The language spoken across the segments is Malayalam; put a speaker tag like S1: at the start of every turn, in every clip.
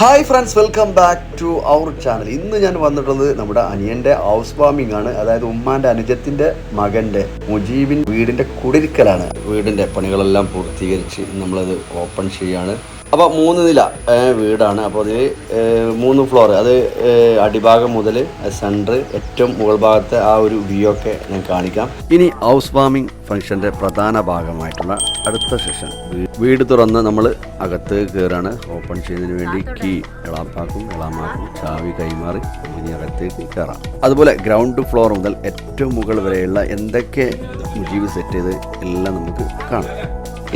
S1: Hi friends welcome back to our channel ഇന്ന് ഞാൻ വന്നിട്ടുള്ളത് നമ്മുടെ അനിയന്റെ ഹൗസ് വാമിംഗ് ആണ്. അതായത് ഉമ്മാന്റെ അനുജത്തിന്റെ മകന്റെ മുജീബിൻ വീടിന്റെ കുടിരിക്കലാണ്. വീടിന്റെ പണികളെല്ലാം പൂർത്തീകരിച്ച് നമ്മളത് ഓപ്പൺ ചെയ്യാണ്. അപ്പോൾ മൂന്ന് നില വീടാണ്. അപ്പോൾ അതിൽ മൂന്ന് ഫ്ലോർ അത് അടിഭാഗം മുതൽ സെന്റർ ഏറ്റവും മുകൾ ഭാഗത്തെ ആ ഒരു വ്യൂ ഒക്കെ ഞാൻ കാണിക്കാം. ഇനി ഹൗസ് വാമിംഗ് ഫംഗ്ഷന്റെ പ്രധാന ഭാഗമായിട്ടുള്ള അടുത്ത സെഷൻ വീട് തുറന്ന് നമ്മൾ അകത്ത് കയറാണ് ഓപ്പൺ ചെയ്യുന്നതിന് വേണ്ടി കീ എളാപ്പാക്കും എളാമാക്കും ചാവി കൈമാറി ഇനി അകത്തേക്ക് കയറാം അതുപോലെ ഗ്രൗണ്ട് ഫ്ലോർ മുതൽ ഏറ്റവും മുകൾ വരെയുള്ള എന്തൊക്കെ മുജീവ് സെറ്റ് ചെയ്ത് എല്ലാം നമുക്ക് കാണാം.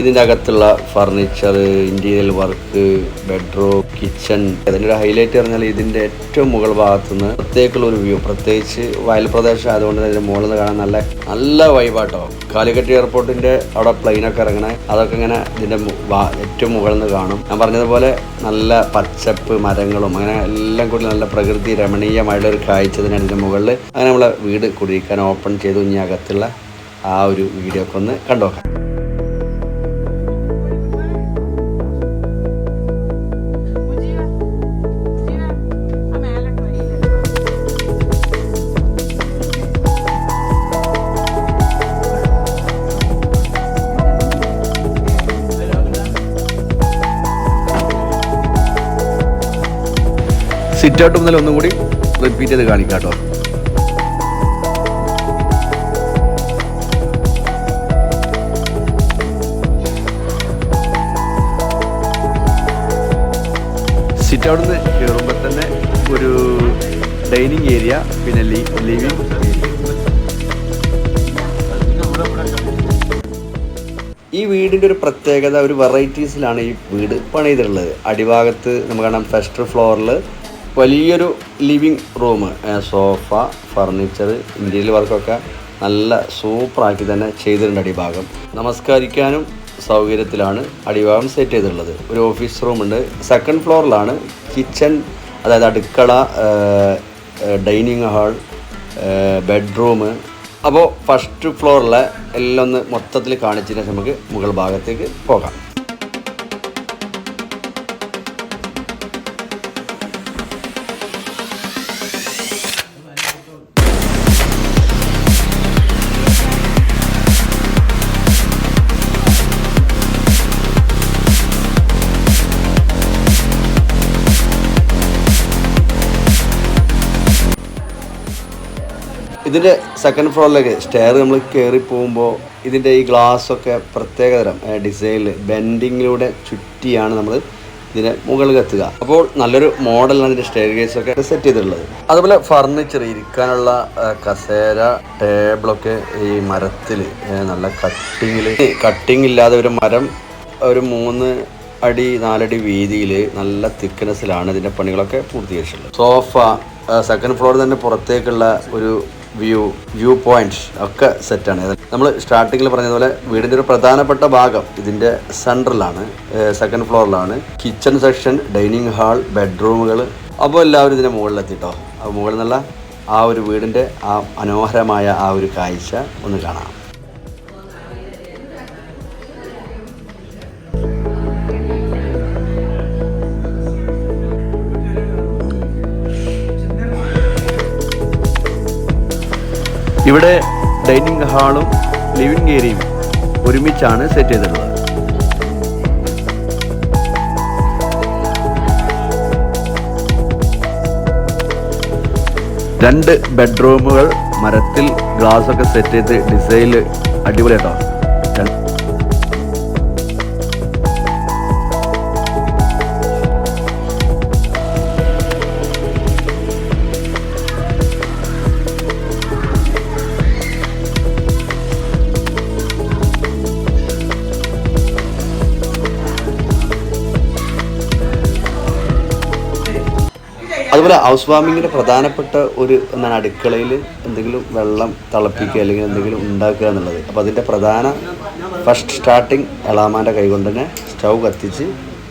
S1: ഇതിന്റെ അകത്തുള്ള furniture interior work bedroom kitchen അതിന്റെ ഒരു ഹൈലൈറ്റ് പറഞ്ഞാൽ ഇതിന്റെ ഏറ്റവും മുകൾ ഭാഗത്തുനിന്ന് പ്രത്യേകമുള്ള ഒരു വ്യൂ പ്രത്യേകിച്ച് വയൽ പ്രദേശം അതുകൊണ്ട് ഇതിന്റെ മുകളിൽ നിന്ന് കാണാൻ നല്ല നല്ല വൈബാട്ടോ കാലിക്കറ്റ് എയർപോർട്ടിന്റെ അവിടെ പ്ലെയിനൊക്കെ ഇറങ്ങണേ അതൊക്കെ ഇങ്ങനെ ഇതിന്റെ ഏറ്റവും മുകളിൽ നിന്ന് കാണും. ഞാൻ പറഞ്ഞതുപോലെ നല്ല പച്ചപ്പ് മരങ്ങളും അങ്ങനെ എല്ലാം കൂടി നല്ല പ്രകൃതി രമണീയമായുള്ള ഒരു കാഴ്ച തന്നെയാണ് ഇതിന്റെ മുകളിൽ. അങ്ങനെ നമ്മളെ വീട് കുടിയിരിക്കാൻ ഓപ്പൺ ചെയ്തു. ഇനി അകത്തുള്ള ആ ഒരു വീഡിയോ ഒക്കെ ഒന്ന് കണ്ടുനോക്കാം സിറ്റ് ഔട്ട് മുതൽ ഒന്നും കൂടി റിപ്പീറ്റ് ചെയ്ത് കാണിക്കാം കേട്ടോ. സിറ്റ് ഔട്ട് നിന്ന് കയറുമ്പോൾ തന്നെ ഒരു ഡൈനിങ് ഏരിയ പിന്നെ ലിവിങ് ഈ വീടിന്റെ ഒരു പ്രത്യേകത ഒരു വെറൈറ്റീസിലാണ് ഈ വീട് പണിതിട്ടുള്ളത്. അടിഭാഗത്ത് നമുക്ക് കാണാം ഫസ്റ്റ് ഫ്ലോറിൽ വലിയൊരു living room sofa furniture interior വർക്കൊക്കെ നല്ല സൂപ്പറാക്കി തന്നെ ചെയ്തിട്ടുണ്ട് അടിഭാഗം. നമസ്കരിക്കാനും സൗകര്യത്തിലാണ് അടിഭാഗം സെറ്റ് ചെയ്തിട്ടുള്ളത്. ഒരു ഓഫീസ് റൂമുണ്ട് സെക്കൻഡ് ഫ്ലോറിലാണ് കിച്ചൺ അതായത് അടുക്കള ഡൈനിങ് ഹാൾ ബെഡ്റൂം അപ്പോൾ ഫസ്റ്റ് ഫ്ലോറിലെ എല്ലാം ഒന്ന് മൊത്തത്തിൽ കാണിച്ചതിന് നമുക്ക് മുകൾ ഭാഗത്തേക്ക് പോകാം. ഇതിന്റെ സെക്കൻഡ് ഫ്ലോറിലേക്ക് സ്റ്റെയർ നമ്മൾ കയറി പോകുമ്പോൾ ഇതിന്റെ ഈ ഗ്ലാസ് ഒക്കെ പ്രത്യേകതരം ഡിസൈനിൽ ബെൻഡിങ്ങിലൂടെ ചുറ്റിയാണ് നമ്മൾ ഇതിനെ മുകളിൽ എത്തുക. അപ്പോൾ നല്ലൊരു മോഡലാണ് ഇതിന്റെ സ്റ്റെയർ കേസ് ഒക്കെ സെറ്റ് ചെയ്തിട്ടുള്ളത്. അതുപോലെ ഫർണിച്ചർ ഇരിക്കാനുള്ള കസേര ടേബിളൊക്കെ ഈ മരത്തിൽ നല്ല കട്ടിങ്ങിൽ കട്ടിങ് ഇല്ലാതെ ഒരു മരം ഒരു മൂന്ന് അടി നാലടി വീതിയിൽ നല്ല തിക്നെസ്സിലാണ് ഇതിന്റെ പണികളൊക്കെ പൂർത്തീകരിച്ചിട്ടുള്ളത്. സോഫ സെക്കൻഡ് ഫ്ലോറിൽ തന്നെ പുറത്തേക്കുള്ള ഒരു വ്യൂ വ്യൂ പോയിന്റ്സ് ഒക്കെ സെറ്റാണ് നമ്മൾ സ്റ്റാർട്ടിങ്ങിൽ പറഞ്ഞതുപോലെ വീടിന്റെ ഒരു പ്രധാനപ്പെട്ട ഭാഗം ഇതിന്റെ സെൻട്രലാണ് സെക്കൻഡ് ഫ്ലോറിലാണ് കിച്ചൺ സെക്ഷൻ ഡൈനിങ് ഹാൾ ബെഡ്റൂമുകൾ അപ്പോൾ എല്ലാവരും ഇതിന്റെ മുകളിലെത്തിട്ടോ. അപ്പോൾ മുകളിൽ നിന്നുള്ള ആ ഒരു വീടിന്റെ ആ മനോഹരമായ ആ ഒരു കാഴ്ച ഒന്ന് കാണാം. ഇവിടെ ഡൈനിങ് ഹാളും ലിവിംഗ് ഏരിയയും ഒരുമിച്ചാണ് സെറ്റ് ചെയ്തിട്ടുള്ളത്. രണ്ട് ബെഡ്റൂമുകൾ മരത്തിൽ ഗ്ലാസ് ഒക്കെ സെറ്റ് ചെയ്ത് ഡിസൈനിൽ അടിപൊളിയാട്ടോ അതുപോലെ ഹൗസ് വാമിങ്ങിന്റെ പ്രധാനപ്പെട്ട ഒരു എന്താണ് അടുക്കളയിൽ എന്തെങ്കിലും വെള്ളം തിളപ്പിക്കുക അല്ലെങ്കിൽ എന്തെങ്കിലും ഉണ്ടാക്കുക എന്നുള്ളത്. അപ്പോൾ അതിന്റെ പ്രധാന ഫസ്റ്റ് സ്റ്റാർട്ടിങ് എളാമാന്റെ കൈകൊണ്ട് തന്നെ സ്റ്റൗ കത്തിച്ച്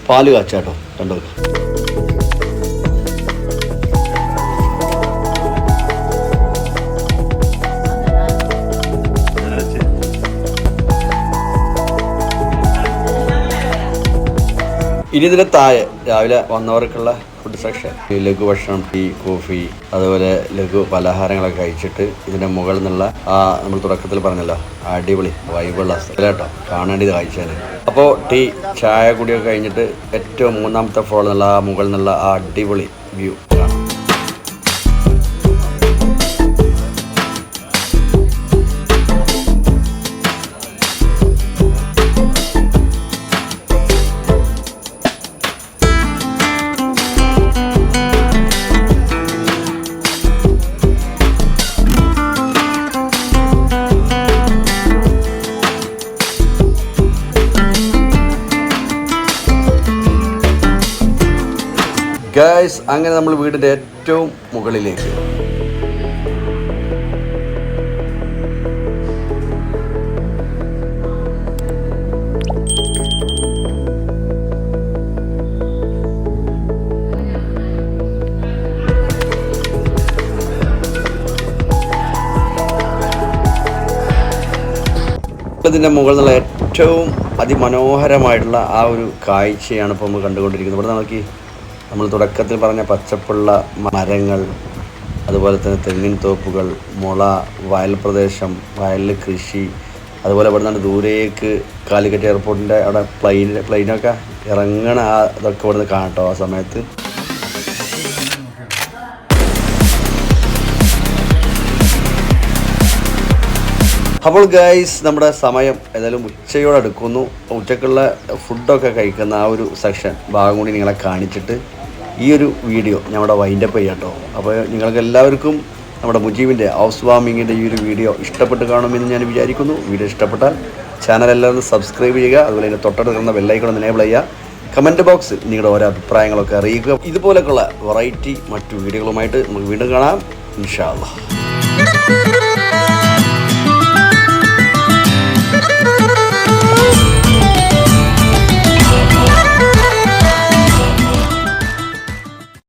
S1: പാൽ കാച്ചാട്ടോ കണ്ടോ? ഇനി ഇതിന്റെ താഴെ രാവിലെ വന്നവർക്കുള്ള ഫുഡ് സെക്ഷൻ ലഘു ഭക്ഷണം ടീ കോഫി അതുപോലെ ലഘു പലഹാരങ്ങളൊക്കെ കഴിച്ചിട്ട് ഇതിന്റെ മുകളിൽ നിന്നുള്ള ആ നമ്മൾ തുടക്കത്തിൽ പറഞ്ഞല്ലോ അടിപൊളി വൈബുള്ള സ്ഥലം കേട്ടോ. കാണേണ്ടത് കാഴ്ചയാണ്. അപ്പോൾ ടീ ചായ കുടിയൊക്കെ കഴിഞ്ഞിട്ട് ഏറ്റവും മൂന്നാമത്തെ ഫ്ലോറിൽ നിന്നുള്ള ആ മുകളിൽ നിന്നുള്ള ആ അടിപൊളി വ്യൂ കാണാം. ഗൈസ് അങ്ങനെ നമ്മൾ വീടിന്റെ ഏറ്റവും മുകളിലേക്ക്. ഇതിന്റെ മുകളിൽ നിന്നുള്ള ഏറ്റവും അതിമനോഹരമായിട്ടുള്ള ആ ഒരു കാഴ്ചയാണ് ഇപ്പോൾ നമ്മൾ കണ്ടുകൊണ്ടിരിക്കുന്നത്. ഇവിടെ നോക്കി. നമ്മൾ തുടക്കത്തിൽ പറഞ്ഞ പച്ചപ്പുള്ള മരങ്ങൾ അതുപോലെ തന്നെ തെങ്ങിൻ തോപ്പുകൾ മുള വയൽ പ്രദേശം വയലിൽ കൃഷി അതുപോലെ ഇവിടെ നിന്ന് ദൂരേക്ക് കാലിക്കറ്റ് എയർപോർട്ടിന്റെ അവിടെ പ്ലെയിൻ പ്ലെയിനൊക്കെ ഇറങ്ങണ ആ ഇതൊക്കെ ഇവിടെ നിന്ന് കാണട്ടോ ആ സമയത്ത്. അപ്പോൾ ഗൈസ് നമ്മുടെ സമയം ഏതായാലും ഉച്ചയോട് അടുക്കുന്നു. ഉച്ചക്കുള്ള ഫുഡൊക്കെ കഴിക്കുന്ന ആ ഒരു സെക്ഷൻ ഭാഗം കൂടി നിങ്ങളെ കാണിച്ചിട്ട് ഈ ഒരു വീഡിയോ ഞങ്ങളുടെ വൈൻഡപ്പ് ചെയ്യാം കേട്ടോ അപ്പോൾ നിങ്ങൾക്ക് എല്ലാവർക്കും നമ്മുടെ മുജീബിന്റെ ഹൗസ് വാമിങ്ങിന്റെ ഈ ഒരു വീഡിയോ ഇഷ്ടപ്പെട്ട് കാണുമെന്ന് ഞാൻ വിചാരിക്കുന്നു. വീഡിയോ ഇഷ്ടപ്പെട്ടാൽ ചാനൽ എല്ലാവരും സബ്സ്ക്രൈബ് ചെയ്യുക അതുപോലെ തന്നെ തൊട്ടടുക്കുന്ന ബെല്ലൈക്കണം എനേബിൾ ചെയ്യുക. കമന്റ് ബോക്സിൽ നിങ്ങളുടെ ഓരോ അഭിപ്രായങ്ങളൊക്കെ അറിയിക്കുക. ഇതുപോലൊക്കെയുള്ള വെറൈറ്റി മറ്റു വീഡിയോകളുമായിട്ട് നമുക്ക് വീണ്ടും കാണാം. ഇൻഷാ അല്ലാ Thank you.